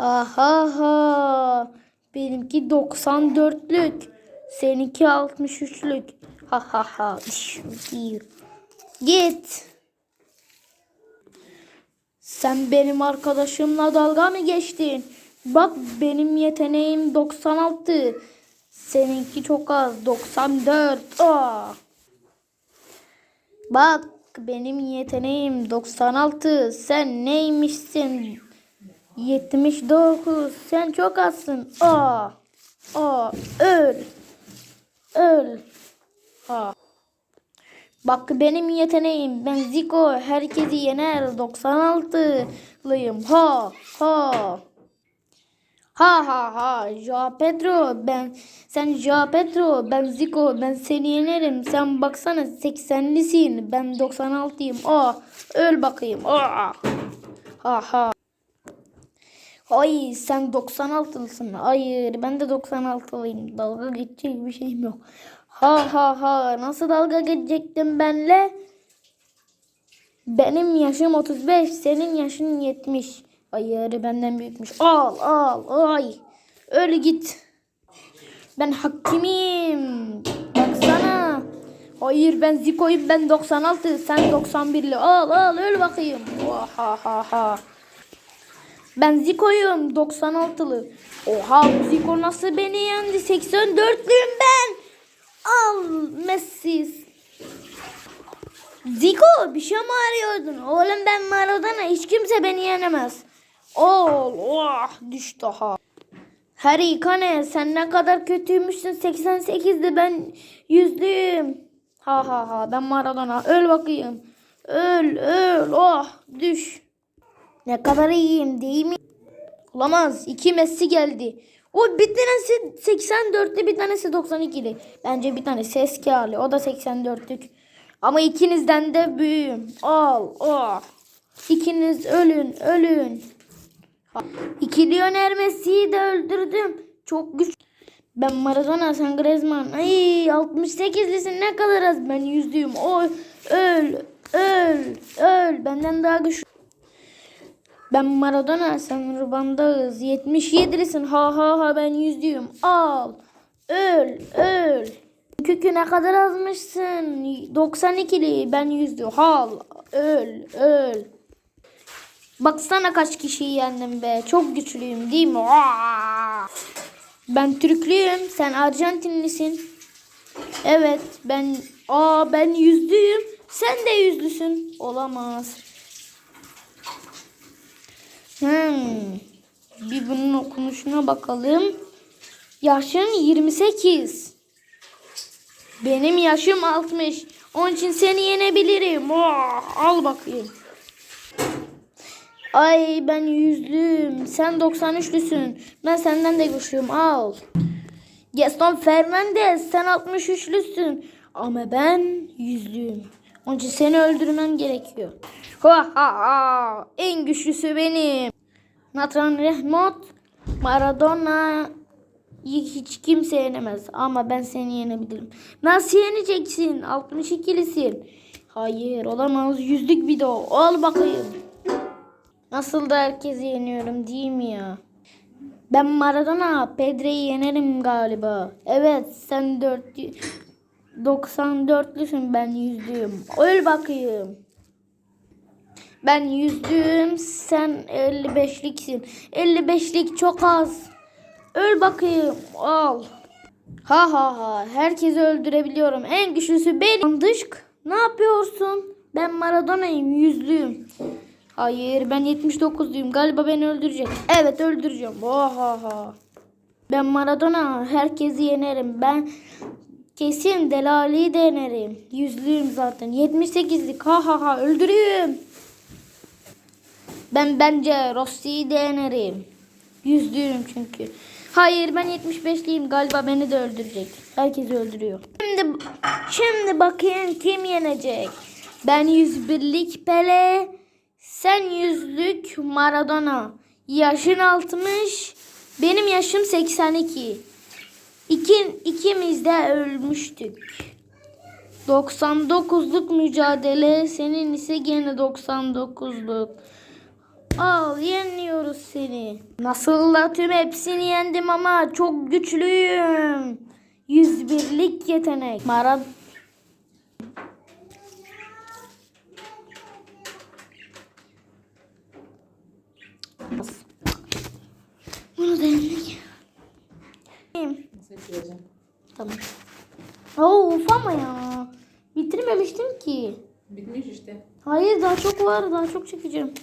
Aha ha. Benimki 94'lük. Seninki 63'lük. Ha ha ha. Git. Sen benim arkadaşımla dalga mı geçtin? Bak benim yeteneğim 96. Seninki çok az 94. Aa. Bak benim yeteneğim 96. Sen neymişsin? 79. Sen çok azsın. Aa. Aa. Öl. Öl. Aa. Bak benim yeteneğim. Ben Zico. Herkesi yener. 96'lıyım. Ha. Ha. Ha ha ha. Ja Pedro. Ben sen Ja Pedro. Ben Zico. Ben seni yenerim. Sen baksana 80'lisin. Ben 96'yım. Aa. Öl bakayım. Aa. Ha ha. Ay sen 96'lısın. Hayır ben de 96'lıyım. Dalga geçecek bir şeyim yok. Ha ha ha. Nasıl dalga geçecektim benle? Benim yaşım 35. Senin yaşın 70. Hayır benden büyükmüş. Al al ay. Öyle git. Ben hakimim. Baksana. Hayır ben Ziko'yum ben 96. Sen 91'li. Al al öl bakayım. Ha ha ha ha. Ben Zico'yum 96'lı. Oha bu Zico nasıl beni yendi? 84'lüyüm ben. Al Messi. Zico bir şey mi arıyordun? Oğlum ben Maradona hiç kimse beni yenemez. Ol oh düş daha. Harry Kane sen ne kadar kötüymüşsün 88'de ben yüzlüyüm. Ha ha ha ben Maradona öl bakayım. Öl öl oh düş. Ne kadar iyiyim değil mi? Olamaz. İki Messi geldi. O bir tanesi 84'lü bir tanesi 92'li. Bence bir tanesi eski. O da 84'lük. Ama ikinizden de büyüğüm. Al. Oh. İkiniz ölün. Ölün. İki Lionel Messi'yi de öldürdüm. Çok güç. Ben Maradona, sen Griezmann. Ay 68'lisin ne kadar az. Ben yüzlüyüm. Oy öl. Öl. Öl. Benden daha güçlü. Ben Maradona sen Rubandağız. 77'lisin ha ha ha ben yüzlüyüm. Al. Öl öl. Kükü ne kadar azmışsın. 92'li ben yüzlü. Al. Öl öl. Baksana kaç kişiyi yendim be. Çok güçlüyüm değil mi? Aa! Ben Türklüyüm. Sen Arjantinlisin. Evet ben aa ben yüzlüyüm. Sen de yüzlüsün. Olamaz. Hmm. Bir bunun okunuşuna bakalım. Yaşın 28. Benim yaşım 60. Onun için seni yenebilirim. Oh, al bakayım. Ay ben yüzlüyüm. Sen 93'lüsün. Ben senden de güçlüyüm. Al. Gaston Fernandez sen 63'lüsün. Ama ben yüzlüyüm. Onun için seni öldürmem gerekiyor. En güçlüsü benim. Nathan Rehmot Maradona hiç kimse yenemez ama ben seni yenebilirim. Nasıl yeneceksin? 62'lisin. Hayır olamaz. Yüzlük bir de o. Al bakayım. Nasıl da herkesi yeniyorum değil mi ya? Ben Maradona Pedro'yu yenerim galiba. Evet sen 4 94'lüsün ben yüzlüyüm. Öl bakayım. Ben yüzlüyüm sen 55'liksin. 55'lik çok az. Öl bakayım. Al. Ha ha ha. Herkesi öldürebiliyorum. En güçlüsü benim. Dışk. Ne yapıyorsun? Ben Maradona'yım. Yüzlüyüm. Hayır ben 79'luyum. Galiba beni öldürecek. Evet öldüreceğim. Oha ha. Ben Maradona. Herkesi yenerim. Ben kesin Delali'yi de. Yüzlüyüm zaten. 78'lik. Ha ha ha. Öldürüyorum. Ben bence Rossi'yi de yenerim. Yüzlüyüm çünkü. Hayır ben 75'liyim. Galiba beni de öldürecek. Herkesi öldürüyor. Şimdi şimdi bakayım kim yenecek. Ben 101'lik Pele. Sen yüzlük Maradona. Yaşın 60. Benim yaşım 82. İki, ikimiz de ölmüştük. 99'luk mücadele. Senin ise gene 99'luk. Al yeniyoruz seni. Nasıl da tüm hepsini yendim ama çok güçlüyüm. 101'lik yetenek. Mara Bunu bitireceğim? Tamam. Oo, of ama ya. Bitirmemiştim ki. Bitmiş işte. Hayır daha çok var. Daha çok çekeceğim.